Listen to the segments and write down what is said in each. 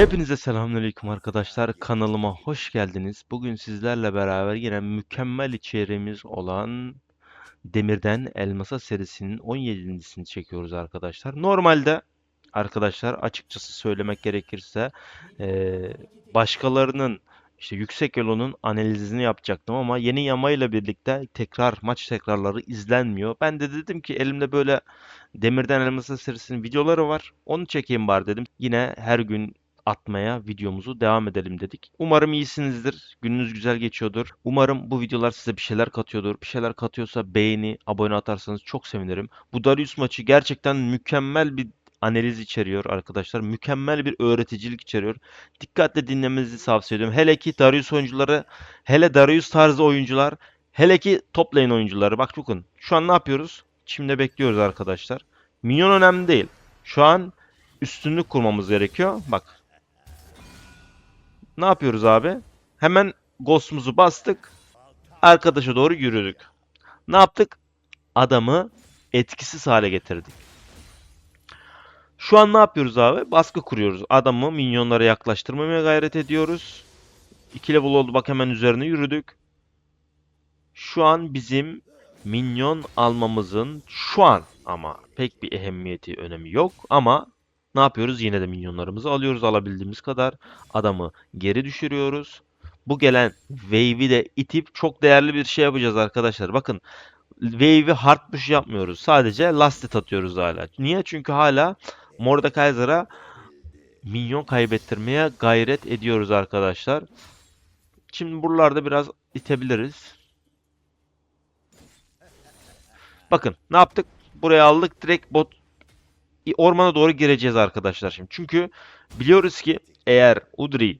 Hepinize selamünaleyküm arkadaşlar. Kanalıma hoş geldiniz. Bugün sizlerle beraber yine mükemmel içeriğimiz olan Demirden Elmasa serisinin 17.sini çekiyoruz arkadaşlar. Normalde arkadaşlar açıkçası söylemek gerekirse eee, başkalarının işte yüksek elonun analizini yapacaktım ama yeni yamayla birlikte tekrar maç tekrarları izlenmiyor. Ben de dedim ki elimde böyle Demirden Elmasa serisinin videoları var. Onu çekeyim bari dedim. Yine her gün atmaya videomuzu devam edelim dedik. Umarım iyisinizdir. Gününüz güzel geçiyordur. Umarım bu videolar size bir şeyler katıyordur. Bir şeyler katıyorsa beğeni, abone atarsanız çok sevinirim. Bu Darius maçı gerçekten mükemmel bir analiz içeriyor arkadaşlar. Mükemmel bir öğreticilik içeriyor. Dikkatle dinlemenizi tavsiye ediyorum. Hele ki Darius oyuncuları, hele Darius tarzı oyuncular, hele ki top lane oyuncuları. Bak bakın şu an ne yapıyoruz? Çimde bekliyoruz arkadaşlar. Minyon önemli değil. Şu an üstünlük kurmamız gerekiyor. Bak ne yapıyoruz abi? Hemen Ghost'umuzu bastık. Arkadaşa doğru yürüdük. Ne yaptık? Adamı etkisiz hale getirdik. Şu an ne yapıyoruz abi? Baskı kuruyoruz. Adamı minyonlara yaklaştırmamaya gayret ediyoruz. 2 level oldu bak hemen üzerine yürüdük. Şu an bizim minyon almamızın şu an ama pek bir ehemmiyeti önemi yok ama ne yapıyoruz? Yine de minyonlarımızı alıyoruz alabildiğimiz kadar. Adamı geri düşürüyoruz. Bu gelen wave'i de itip çok değerli bir şey yapacağız arkadaşlar. Bakın wave'i hard push yapmıyoruz. Sadece last hit atıyoruz hala. Niye? Çünkü hala Mordekaiser'a minyon kaybettirmeye gayret ediyoruz arkadaşlar. Şimdi buralarda biraz itebiliriz. Bakın ne yaptık? Buraya aldık. Direkt bot ormana doğru gireceğiz arkadaşlar şimdi. Çünkü biliyoruz ki eğer Udri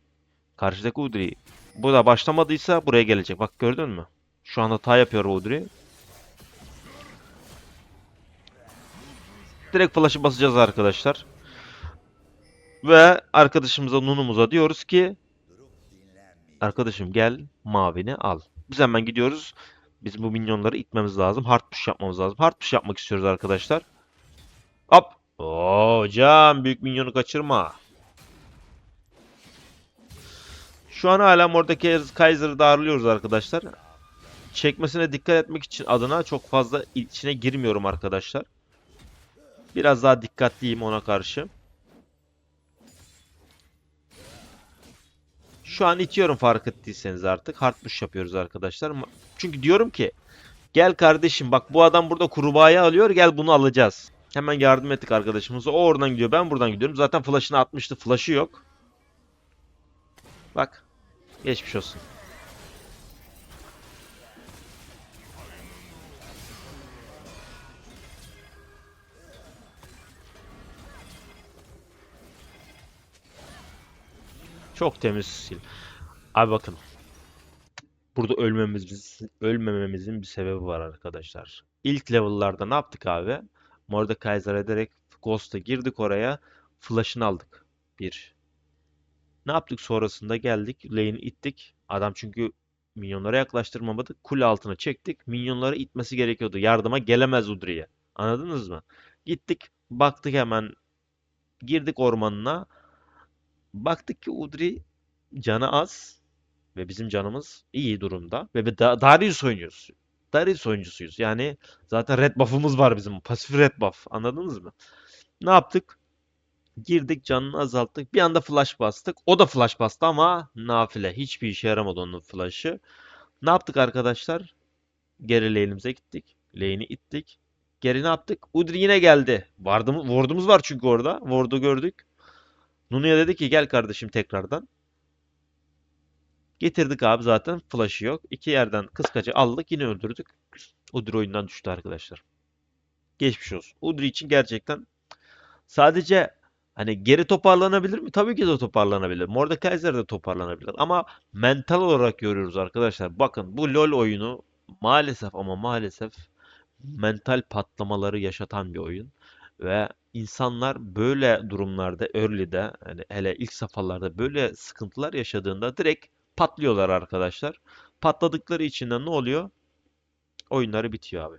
karşıdaki Udri bu da başlamadıysa buraya gelecek. Bak gördün mü? Şu anda hata yapıyor Udri. Direkt flash'ı basacağız arkadaşlar. Ve arkadaşımıza Nunumuza diyoruz ki Arkadaşım gel mavini al. Biz hemen gidiyoruz. Biz bu minyonları itmemiz lazım. Hard push yapmamız lazım. Hard push yapmak istiyoruz arkadaşlar. Hop. Oo, hocam büyük minyonu kaçırma. Şu an hala oradaki Kaiser'ı darlıyoruz arkadaşlar. Çekmesine dikkat etmek için adına çok fazla içine girmiyorum arkadaşlar. Biraz daha dikkatliyim ona karşı. Şu an itiyorum fark ettiyseniz artık. Hard yapıyoruz arkadaşlar. Çünkü diyorum ki gel kardeşim bak bu adam burada kurbağayı alıyor gel bunu alacağız. Hemen yardım ettik arkadaşımıza. O oradan gidiyor ben buradan gidiyorum. Zaten flash'ını atmıştı. Flash'ı yok. Bak. Geçmiş olsun. Çok temiz sil. Abi bakın. Burada ölmemiz, ölmememizin bir sebebi var arkadaşlar. İlk level'larda ne yaptık abi? Mordekaiser ederek Ghost'a girdik oraya. Flash'ını aldık. Bir. Ne yaptık sonrasında geldik. Lane'i ittik. Adam çünkü minyonlara yaklaştırmamadı. Kule altına çektik. Minyonları itmesi gerekiyordu. Yardıma gelemez Udri'ye. Anladınız mı? Gittik. Baktık hemen. Girdik ormanına. Baktık ki Udri canı az. Ve bizim canımız iyi durumda. Ve da Darius oynuyoruz. Darius oyuncusuyuz. Yani zaten red buff'ımız var bizim. Pasif red buff. Anladınız mı? Ne yaptık? Girdik canını azalttık. Bir anda flash bastık. O da flash bastı ama nafile. Hiçbir işe yaramadı onun flash'ı. Ne yaptık arkadaşlar? Geri lane'imize gittik. Lane'i ittik. Geri ne yaptık? Udri yine geldi. Vardı? Ward'umuz var çünkü orada. Ward'u gördük. Nunu'ya dedi ki gel kardeşim tekrardan. Getirdik abi zaten. Flash'ı yok. İki yerden kıskacı aldık. Yine öldürdük. Udri oyundan düştü arkadaşlar. Geçmiş olsun. Udri için gerçekten sadece hani geri toparlanabilir mi? Tabii ki de toparlanabilir. Mordekaiser de toparlanabilir. Ama mental olarak görüyoruz arkadaşlar. Bakın bu LoL oyunu maalesef ama maalesef mental patlamaları yaşatan bir oyun. Ve insanlar böyle durumlarda early'de hani hele ilk safhalarda böyle sıkıntılar yaşadığında direkt patlıyorlar arkadaşlar. Patladıkları için de ne oluyor? Oyunları bitiyor abi.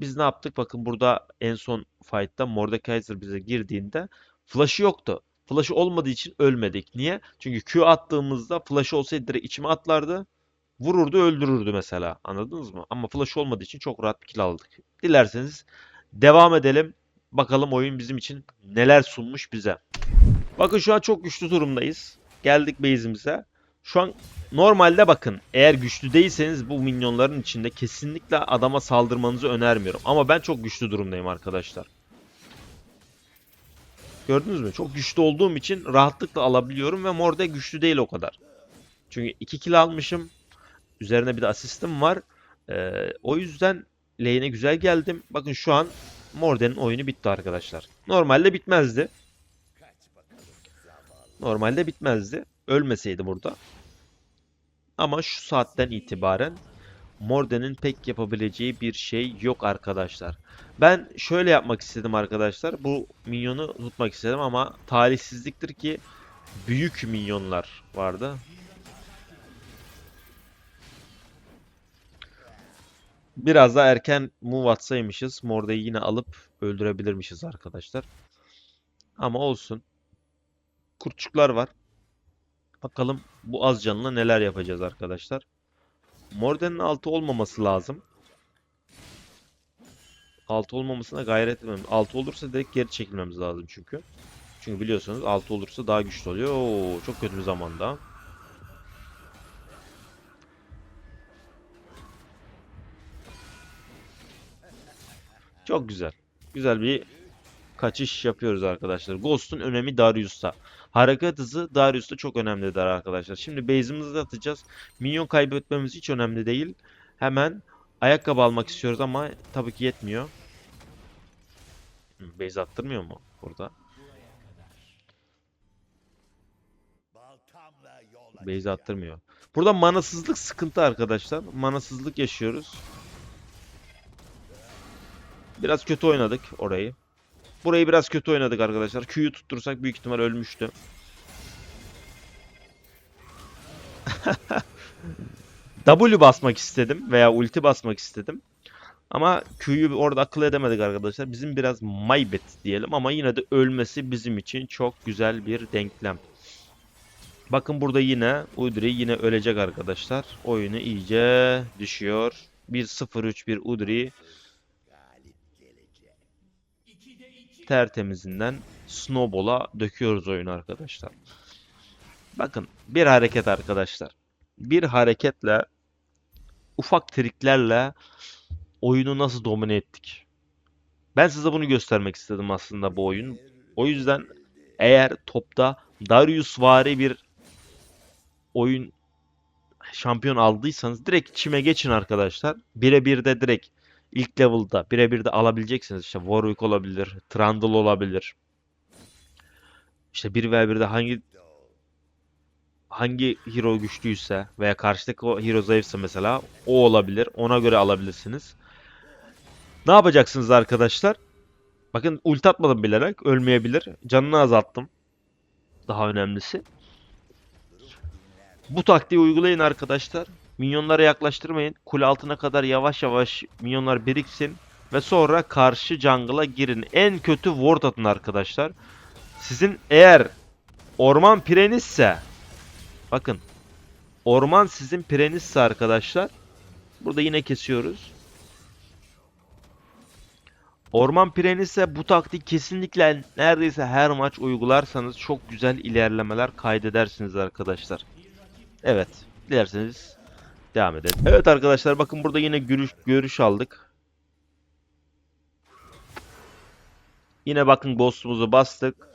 Biz ne yaptık? Bakın burada en son fight'ta Mordekaiser bize girdiğinde flash'ı yoktu. Flash'ı olmadığı için ölmedik. Niye? Çünkü Q attığımızda flash olsaydı direkt içime atlardı. Vururdu öldürürdü mesela. Anladınız mı? Ama flash olmadığı için çok rahat bir kill aldık. Dilerseniz devam edelim. Bakalım oyun bizim için neler sunmuş bize. Bakın şu an çok güçlü durumdayız. Geldik base'imize. Şu an normalde bakın eğer güçlü değilseniz bu minyonların içinde kesinlikle adama saldırmanızı önermiyorum. Ama ben çok güçlü durumdayım arkadaşlar. Gördünüz mü? Çok güçlü olduğum için rahatlıkla alabiliyorum ve Morde güçlü değil o kadar. Çünkü 2 kill almışım. Üzerine bir de asistim var. Ee, o yüzden lane'e güzel geldim. Bakın şu an Morden'in oyunu bitti arkadaşlar. Normalde bitmezdi. Normalde bitmezdi. Ölmeseydi burada. Ama şu saatten itibaren Morden'in pek yapabileceği bir şey yok arkadaşlar. Ben şöyle yapmak istedim arkadaşlar. Bu minyonu tutmak istedim ama talihsizliktir ki büyük minyonlar vardı. Biraz daha erken move atsaymışız. Morde'yi yine alıp öldürebilirmişiz arkadaşlar. Ama olsun. Kurtçuklar var. Bakalım bu az canlı neler yapacağız arkadaşlar. Morden'in altı olmaması lazım. Altı olmamasına gayret etmem. Altı olursa direkt geri çekilmemiz lazım çünkü. Çünkü biliyorsunuz altı olursa daha güçlü oluyor. Oo, çok kötü bir zamanda. Çok güzel. Güzel bir kaçış yapıyoruz arkadaşlar. Ghost'un önemi Darius'ta. Hareket hızı Darius'ta çok önemlidir arkadaşlar. Şimdi base'imizi atacağız. Minyon kaybetmemiz hiç önemli değil. Hemen ayakkabı almak istiyoruz ama tabii ki yetmiyor. Hı, Base attırmıyor mu burada? Base attırmıyor. Burada manasızlık sıkıntı arkadaşlar. Manasızlık yaşıyoruz. Biraz kötü oynadık orayı. Burayı biraz kötü oynadık arkadaşlar. Q'yu tuttursak büyük ihtimal ölmüştü. W basmak istedim veya ulti basmak istedim. Ama Q'yu orada akıl edemedik arkadaşlar. Bizim biraz maybet diyelim ama yine de ölmesi bizim için çok güzel bir denklem. Bakın burada yine Udry yine ölecek arkadaşlar. Oyunu iyice düşüyor. 1-0-3 bir Udry tertemizinden Snowball'a döküyoruz oyunu arkadaşlar. Bakın bir hareket arkadaşlar. Bir hareketle ufak triklerle oyunu nasıl domine ettik. Ben size bunu göstermek istedim aslında bu oyun. O yüzden eğer topta Darius vari bir oyun şampiyon aldıysanız direkt çime geçin arkadaşlar. Birebir de direkt ilk level'da birebir de alabileceksiniz. İşte Warwick olabilir, Trundle olabilir. İşte 1 ve 1'de hangi hangi hero güçlüyse veya karşıdaki hero zayıfsa mesela o olabilir. Ona göre alabilirsiniz. Ne yapacaksınız arkadaşlar? Bakın ulti atmadım bilerek ölmeyebilir. Canını azalttım. Daha önemlisi. Bu taktiği uygulayın arkadaşlar. Minyonlara yaklaştırmayın. Kule altına kadar yavaş yavaş minyonlar biriksin. Ve sonra karşı jungle'a girin. En kötü ward atın arkadaşlar. Sizin eğer orman pirenizse bakın orman sizin pirenizse arkadaşlar burada yine kesiyoruz. Orman pirenizse bu taktik kesinlikle neredeyse her maç uygularsanız çok güzel ilerlemeler kaydedersiniz arkadaşlar. Evet. Dilerseniz devam edelim. Evet arkadaşlar bakın burada yine görüş, görüş aldık. Yine bakın ghost'umuzu bastık.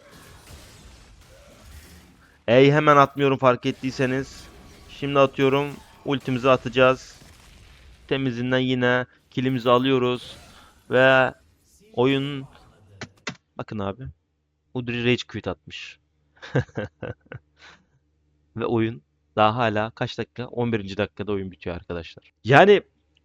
Ey hemen atmıyorum fark ettiyseniz. Şimdi atıyorum. Ultimizi atacağız. Temizinden yine kilimizi alıyoruz. Ve oyun... Bakın abi. Udry Rage Quit atmış. Ve oyun daha hala kaç dakika? 11. dakikada oyun bitiyor arkadaşlar. Yani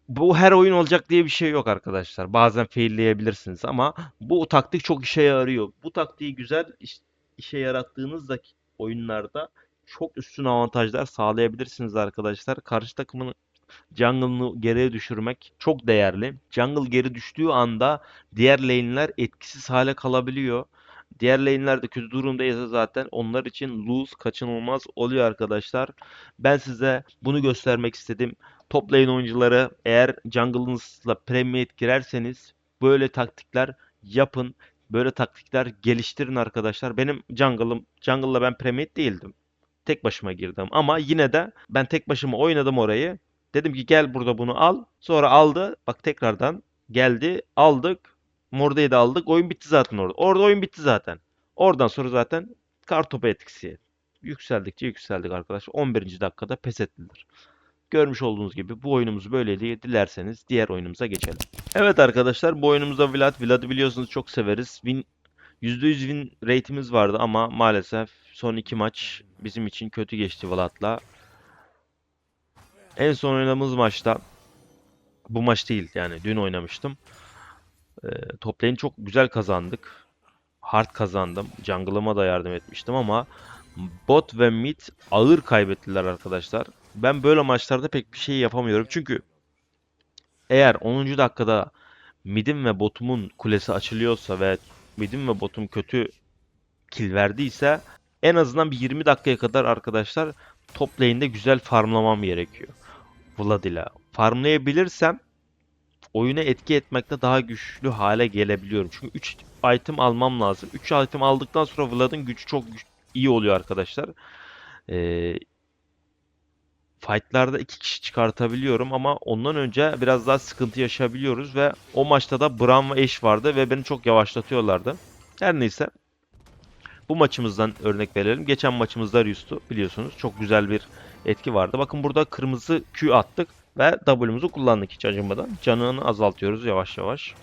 bu her oyun olacak diye bir şey yok arkadaşlar. Bazen failleyebilirsiniz ama bu taktik çok işe yarıyor. Bu taktiği güzel iş- işe yarattığınızda oyunlarda çok üstün avantajlar sağlayabilirsiniz arkadaşlar. Karşı takımın jungle'ını geriye düşürmek çok değerli. Jungle geri düştüğü anda diğer lane'ler etkisiz hale kalabiliyor. Diğer lane'ler de kötü durumdaysa zaten onlar için lose kaçınılmaz oluyor arkadaşlar. Ben size bunu göstermek istedim. Top lane oyuncuları eğer jungle'ınızla Premade girerseniz böyle taktikler yapın. Böyle taktikler geliştirin arkadaşlar. Benim jungle'ım, jungle'la ben Premade değildim. Tek başıma girdim ama yine de ben tek başıma oynadım orayı. Dedim ki gel burada bunu al. Sonra aldı. Bak tekrardan geldi. Aldık. Morda'yı da aldık. Oyun bitti zaten orada. Orada oyun bitti zaten. Oradan sonra zaten kartopu etkisi. Yükseldikçe yükseldik arkadaşlar. 11. dakikada pes ettiler. Görmüş olduğunuz gibi bu oyunumuz böyleydi. Dilerseniz diğer oyunumuza geçelim. Evet arkadaşlar bu oyunumuzda Vlad. Vlad'ı biliyorsunuz çok severiz. Win, %100 win rate'imiz vardı ama maalesef son iki maç bizim için kötü geçti Vlad'la. En son oynadığımız maçta bu maç değil yani dün oynamıştım. Ee, top lane çok güzel kazandık. Hard kazandım. Jungle'ıma da yardım etmiştim ama bot ve mid ağır kaybettiler arkadaşlar. Ben böyle maçlarda pek bir şey yapamıyorum. Çünkü eğer 10. dakikada mid'im ve botumun kulesi açılıyorsa ve mid'im ve botum kötü kill verdiyse en azından bir 20 dakikaya kadar arkadaşlar top lane'de güzel farmlamam gerekiyor. Vlad ile. Farmlayabilirsem oyuna etki etmekte daha güçlü hale gelebiliyorum. Çünkü 3 item almam lazım. 3 item aldıktan sonra Vlad'ın gücü çok güç- iyi oluyor arkadaşlar. Ee, fightlarda 2 kişi çıkartabiliyorum ama ondan önce biraz daha sıkıntı yaşayabiliyoruz ve o maçta da Braum ve Ashe vardı ve beni çok yavaşlatıyorlardı. Her neyse. Bu maçımızdan örnek verelim. Geçen maçımızda Ryus'tu biliyorsunuz. Çok güzel bir etki vardı. Bakın burada kırmızı Q attık ve W'muzu kullandık hiç acımadan. Canını azaltıyoruz yavaş yavaş.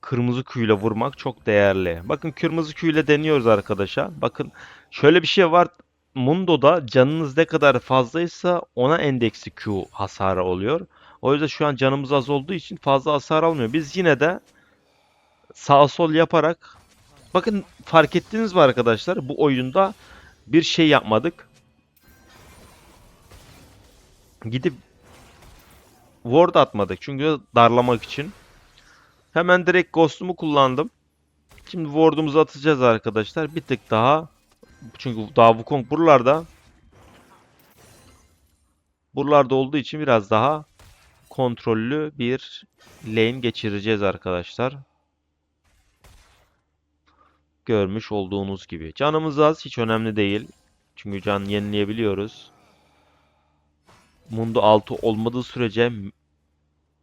Kırmızı ile vurmak çok değerli. Bakın kırmızı ile deniyoruz arkadaşa. Bakın şöyle bir şey var. Mundo'da canınız ne kadar fazlaysa ona endeksi Q hasarı oluyor. O yüzden şu an canımız az olduğu için fazla hasar almıyor. Biz yine de sağ sol yaparak bakın fark ettiniz mi arkadaşlar? Bu oyunda bir şey yapmadık. Gidip ward atmadık çünkü darlamak için. Hemen direkt ghost'umu kullandım. Şimdi ward'umuzu atacağız arkadaşlar. Bir tık daha çünkü daha Wukong buralarda buralarda olduğu için biraz daha kontrollü bir lane geçireceğiz arkadaşlar. Görmüş olduğunuz gibi. Canımız az hiç önemli değil. Çünkü can yenileyebiliyoruz. Mundo 6 olmadığı sürece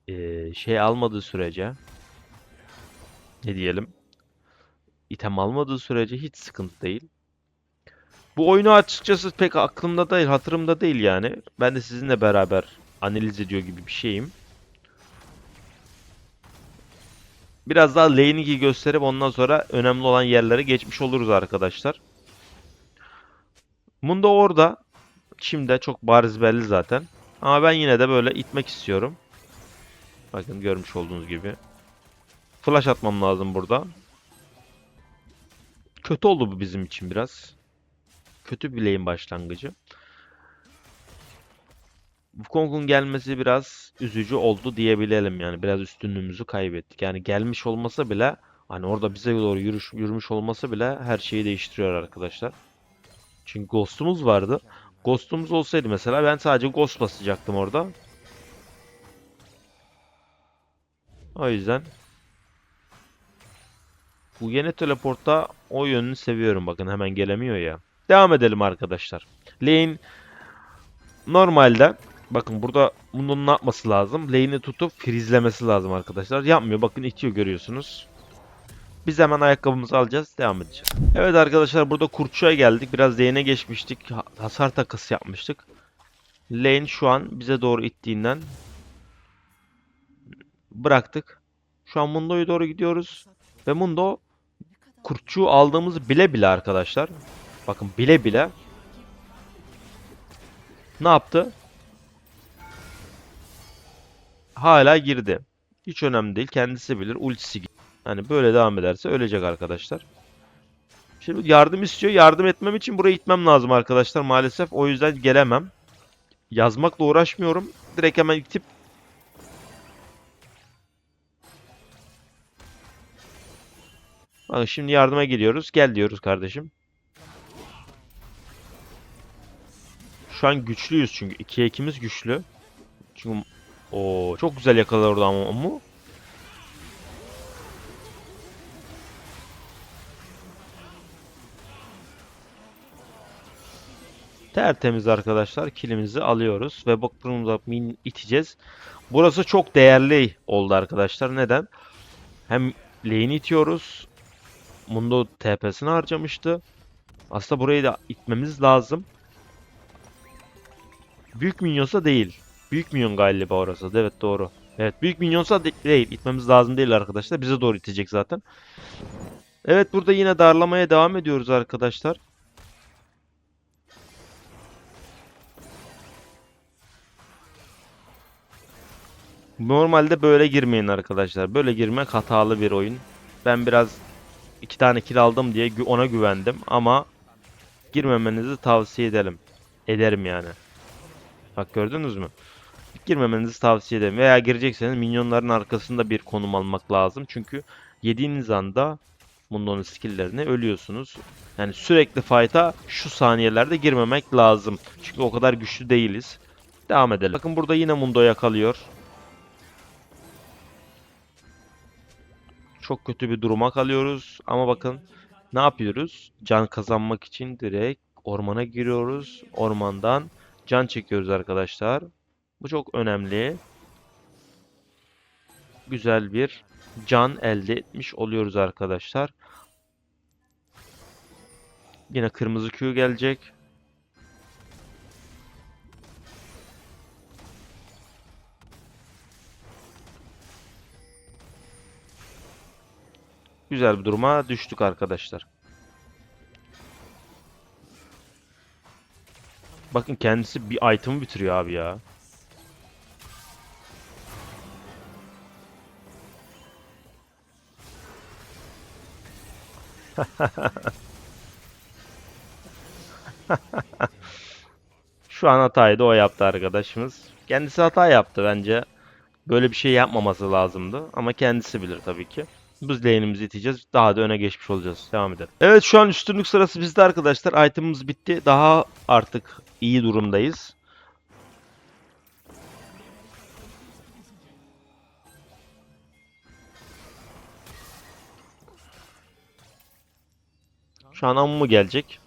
eee, şey almadığı sürece ne diyelim item almadığı sürece hiç sıkıntı değil. Bu oyunu açıkçası pek aklımda değil, hatırımda değil yani. Ben de sizinle beraber analiz ediyor gibi bir şeyim. Biraz daha lane'i gösterip ondan sonra önemli olan yerlere geçmiş oluruz arkadaşlar. Mundo orada. Şimdi çok bariz belli zaten. Ama ben yine de böyle itmek istiyorum. Bakın görmüş olduğunuz gibi. Flash atmam lazım burada. Kötü oldu bu bizim için biraz. Kötü lane başlangıcı. Wukong'un gelmesi biraz üzücü oldu diyebilelim yani. Biraz üstünlüğümüzü kaybettik. Yani gelmiş olmasa bile hani orada bize doğru yürüş, yürümüş olması bile her şeyi değiştiriyor arkadaşlar. Çünkü Ghost'umuz vardı. Ghost'umuz olsaydı mesela ben sadece Ghost basacaktım orada. O yüzden bu yeni teleportta o yönünü seviyorum. Bakın hemen gelemiyor ya. Devam edelim arkadaşlar. Lane normalde bakın burada bunun ne yapması lazım? Lane'i tutup frizlemesi lazım arkadaşlar. Yapmıyor. Bakın itiyor görüyorsunuz. Biz hemen ayakkabımızı alacağız. Devam edeceğiz. Evet arkadaşlar burada kurtçuya geldik. Biraz lane'e geçmiştik. ha- Hasar takası yapmıştık. Lane şu an bize doğru ittiğinden bıraktık. Şu an Mundo'ya doğru gidiyoruz. Ve Mundo kurtçuğu aldığımızı bile bile arkadaşlar. Bakın bile bile ne yaptı? Hala girdi. Hiç önemli değil. Kendisi bilir. Ultisi. Hani böyle devam ederse ölecek arkadaşlar. Şimdi yardım istiyor. Yardım etmem için buraya gitmem lazım arkadaşlar maalesef. O yüzden gelemem. Yazmakla uğraşmıyorum. Direkt hemen itip Bakın şimdi yardıma geliyoruz. Gel diyoruz kardeşim. Şu an güçlüyüz çünkü. 2'ye 2'miz güçlü. Çünkü o çok güzel yakaladı orada ama mu? Tertemiz arkadaşlar. Kilimizi alıyoruz ve bakımıza min iteceğiz. Burası çok değerli oldu arkadaşlar. Neden? Hem lane'i itiyoruz. Mundo TP'sini harcamıştı. Aslında burayı da itmemiz lazım. Büyük minyonsa değil. Büyük minyon galiba orası. Evet doğru. Evet büyük minyonsa de- değil. İtmemiz lazım değil arkadaşlar. Bize doğru itecek zaten. Evet burada yine darlamaya devam ediyoruz arkadaşlar. Normalde böyle girmeyin arkadaşlar. Böyle girmek hatalı bir oyun. Ben biraz iki tane kill aldım diye ona güvendim ama girmemenizi tavsiye ederim. Ederim yani. Bak gördünüz mü? Girmemenizi tavsiye ederim. Veya girecekseniz minyonların arkasında bir konum almak lazım. Çünkü yediğiniz anda Mundo'nun skill'lerine ölüyorsunuz. Yani sürekli fight'a şu saniyelerde girmemek lazım. Çünkü o kadar güçlü değiliz. Devam edelim. Bakın burada yine Mundo yakalıyor. Çok kötü bir duruma kalıyoruz. Ama bakın ne yapıyoruz? Can kazanmak için direkt ormana giriyoruz. Ormandan can çekiyoruz arkadaşlar. Bu çok önemli. Güzel bir can elde etmiş oluyoruz arkadaşlar. Yine kırmızı Q gelecek. Güzel bir duruma düştük arkadaşlar. Bakın kendisi bir item'ı bitiriyor abi ya. Şu an hatayı da o yaptı arkadaşımız. Kendisi hata yaptı bence. Böyle bir şey yapmaması lazımdı. Ama kendisi bilir tabii ki. Biz lane'imizi iteceğiz. Daha da öne geçmiş olacağız. Devam edelim. Evet şu an üstünlük sırası bizde arkadaşlar. Item'ımız bitti. Daha artık iyi durumdayız. Şu an Amumu gelecek.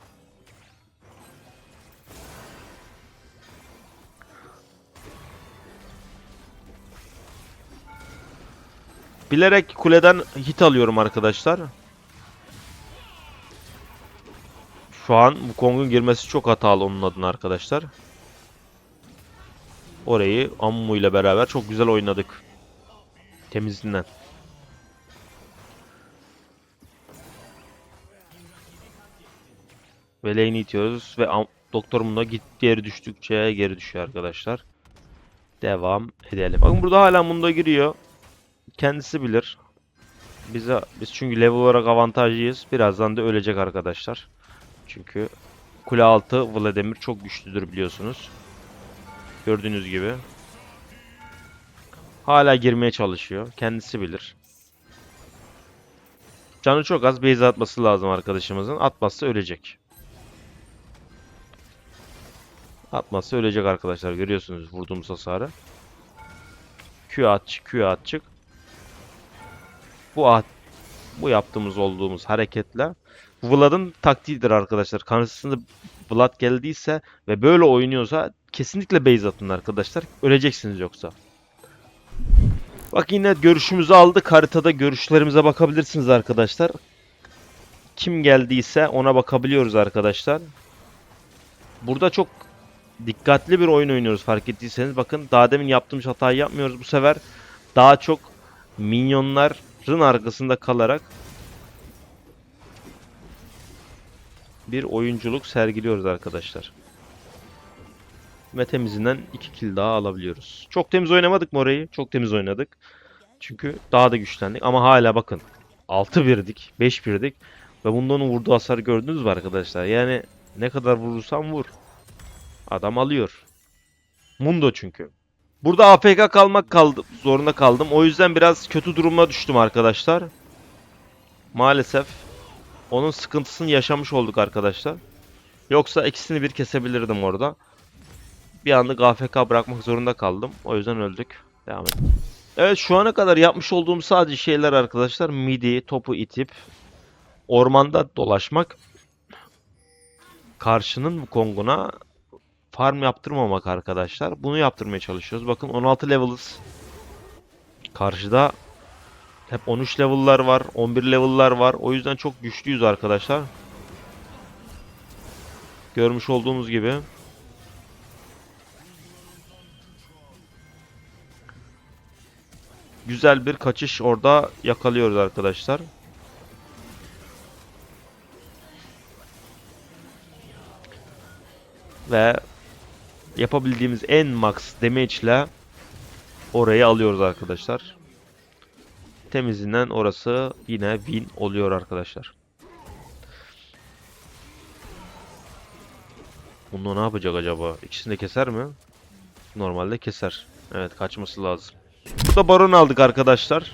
Bilerek kuleden hit alıyorum arkadaşlar. Şu an bu Kong'un girmesi çok hatalı onun adına arkadaşlar. Orayı Ammu ile beraber çok güzel oynadık. Temizinden. Ve lane'i itiyoruz ve Doktor da git geri düştükçe geri düşüyor arkadaşlar. Devam edelim. Bakın burada hala Mundo giriyor. Kendisi bilir. Bize biz çünkü level olarak avantajlıyız. Birazdan da ölecek arkadaşlar. Çünkü kule altı Vladimir çok güçlüdür biliyorsunuz. Gördüğünüz gibi. Hala girmeye çalışıyor. Kendisi bilir. Canı çok az. Base atması lazım arkadaşımızın. Atmazsa ölecek. Atmazsa ölecek arkadaşlar. Görüyorsunuz vurduğumuz hasarı. Q at çık, Q at çık. Bu at, bu yaptığımız olduğumuz hareketle Vlad'ın taktiğidir arkadaşlar. Karşısında Vlad geldiyse ve böyle oynuyorsa kesinlikle base atın arkadaşlar. Öleceksiniz yoksa. Bak yine görüşümüzü aldık. Haritada görüşlerimize bakabilirsiniz arkadaşlar. Kim geldiyse ona bakabiliyoruz arkadaşlar. Burada çok dikkatli bir oyun oynuyoruz fark ettiyseniz. Bakın daha demin yaptığımız hatayı yapmıyoruz bu sefer. Daha çok minyonların arkasında kalarak bir oyunculuk sergiliyoruz arkadaşlar. Ve temizinden 2 kill daha alabiliyoruz. Çok temiz oynamadık mı orayı? Çok temiz oynadık. Çünkü daha da güçlendik. Ama hala bakın 6-1'dik, 5-1'dik. Ve bundan vurduğu hasarı gördünüz mü arkadaşlar? Yani ne kadar vurursan vur. Adam alıyor. Mundo çünkü. Burada AFK kalmak kaldı, zorunda kaldım. O yüzden biraz kötü duruma düştüm arkadaşlar. Maalesef onun sıkıntısını yaşamış olduk arkadaşlar. Yoksa ikisini bir kesebilirdim orada. Bir anlık AFK bırakmak zorunda kaldım. O yüzden öldük. Devam edelim. Evet şu ana kadar yapmış olduğum sadece şeyler arkadaşlar midi, topu itip ormanda dolaşmak karşının Kong'una farm yaptırmamak arkadaşlar. Bunu yaptırmaya çalışıyoruz. Bakın 16 level'ız. Karşıda hep 13 level'lar var, 11 level'lar var. O yüzden çok güçlüyüz arkadaşlar. Görmüş olduğunuz gibi. Güzel bir kaçış orada yakalıyoruz arkadaşlar. Ve yapabildiğimiz en max damage ile orayı alıyoruz arkadaşlar. Temizinden orası yine win oluyor arkadaşlar. Bunu ne yapacak acaba? İkisini de keser mi? Normalde keser. Evet kaçması lazım. Burada baron aldık arkadaşlar.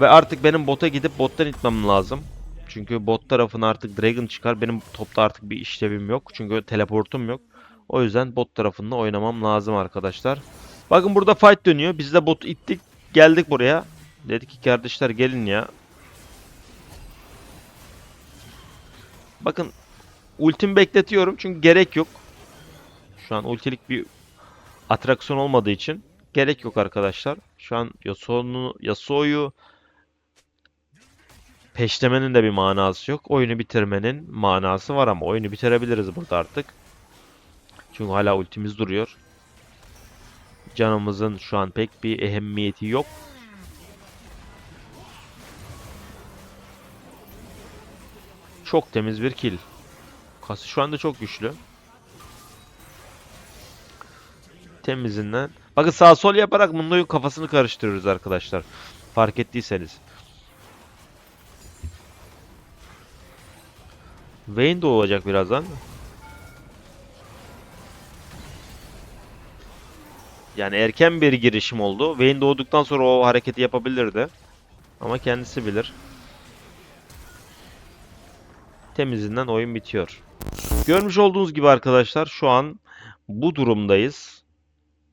Ve artık benim bota gidip bottan itmem lazım. Çünkü bot tarafına artık Dragon çıkar. Benim topta artık bir işlevim yok. Çünkü teleportum yok. O yüzden bot tarafında oynamam lazım arkadaşlar. Bakın burada fight dönüyor. Biz de bot ittik. Geldik buraya. Dedik ki kardeşler gelin ya. Bakın ultimi bekletiyorum çünkü gerek yok. Şu an ultilik bir atraksiyon olmadığı için gerek yok arkadaşlar. Şu an Yasuo'nu Yasuo'yu peşlemenin de bir manası yok. Oyunu bitirmenin manası var ama oyunu bitirebiliriz burada artık. Çünkü hala ultimiz duruyor. Canımızın şu an pek bir ehemmiyeti yok. Çok temiz bir kill. Kası şu anda çok güçlü. Temizinden. Bakın sağ sol yaparak Mundo'nun kafasını karıştırıyoruz arkadaşlar. Fark ettiyseniz. Vayne doğacak birazdan. Yani erken bir girişim oldu. Vayne doğduktan sonra o hareketi yapabilirdi. Ama kendisi bilir. Temizinden oyun bitiyor. Görmüş olduğunuz gibi arkadaşlar şu an bu durumdayız.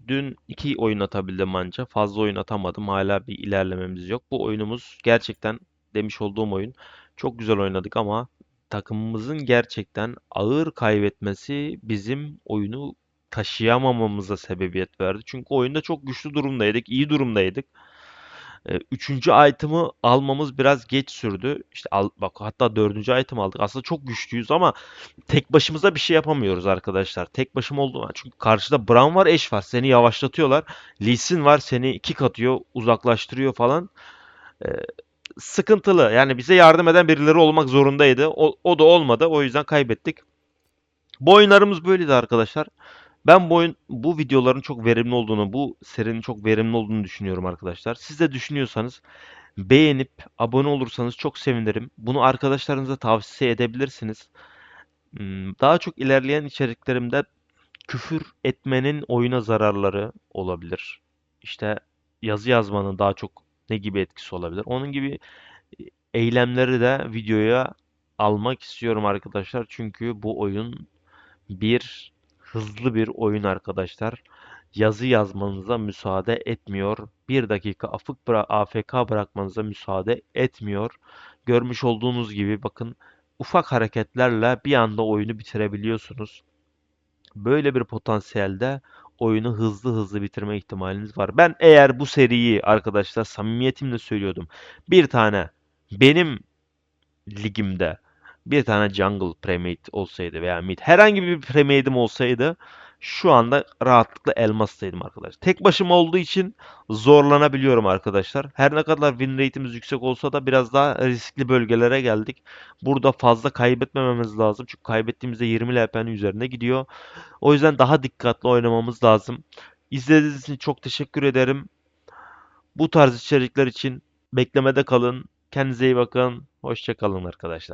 Dün iki oyun atabildim anca. Fazla oyun atamadım. Hala bir ilerlememiz yok. Bu oyunumuz gerçekten demiş olduğum oyun. Çok güzel oynadık ama takımımızın gerçekten ağır kaybetmesi bizim oyunu taşıyamamamıza sebebiyet verdi. Çünkü oyunda çok güçlü durumdaydık, iyi durumdaydık. Ee, Üçüncü item'ı almamız biraz geç sürdü. İşte al, bak hatta dördüncü item aldık. Aslında çok güçlüyüz ama tek başımıza bir şey yapamıyoruz arkadaşlar. Tek başım olduğum çünkü karşıda Braum var, Ashe var. Seni yavaşlatıyorlar. Lee var, seni kick atıyor, uzaklaştırıyor falan. Ee, sıkıntılı. Yani bize yardım eden birileri olmak zorundaydı. O, o da olmadı. O yüzden kaybettik. Bu oyunlarımız böyleydi arkadaşlar. Ben bu oyun, bu videoların çok verimli olduğunu, bu serinin çok verimli olduğunu düşünüyorum arkadaşlar. Siz de düşünüyorsanız beğenip abone olursanız çok sevinirim. Bunu arkadaşlarınıza tavsiye edebilirsiniz. Hmm, Daha çok ilerleyen içeriklerimde küfür etmenin oyuna zararları olabilir. İşte yazı yazmanın daha çok ne gibi etkisi olabilir? Onun gibi e, eylemleri de videoya almak istiyorum arkadaşlar. Çünkü bu oyun bir hızlı bir oyun arkadaşlar. Yazı yazmanıza müsaade etmiyor. Bir dakika afık bıra- AFK bırakmanıza müsaade etmiyor. Görmüş olduğunuz gibi bakın ufak hareketlerle bir anda oyunu bitirebiliyorsunuz. Böyle bir potansiyelde oyunu hızlı hızlı bitirme ihtimaliniz var. Ben eğer bu seriyi arkadaşlar samimiyetimle söylüyordum. Bir tane benim ligimde bir tane jungle premade olsaydı veya mid herhangi bir premade'im olsaydı şu anda rahatlıkla elmastaydım arkadaşlar. Tek başıma olduğu için zorlanabiliyorum arkadaşlar. Her ne kadar win rate'imiz yüksek olsa da biraz daha riskli bölgelere geldik. Burada fazla kaybetmememiz lazım. Çünkü kaybettiğimizde 20 LP'nin üzerine gidiyor. O yüzden daha dikkatli oynamamız lazım. İzlediğiniz için çok teşekkür ederim. Bu tarz içerikler için beklemede kalın. Kendinize iyi bakın. Hoşça kalın arkadaşlar.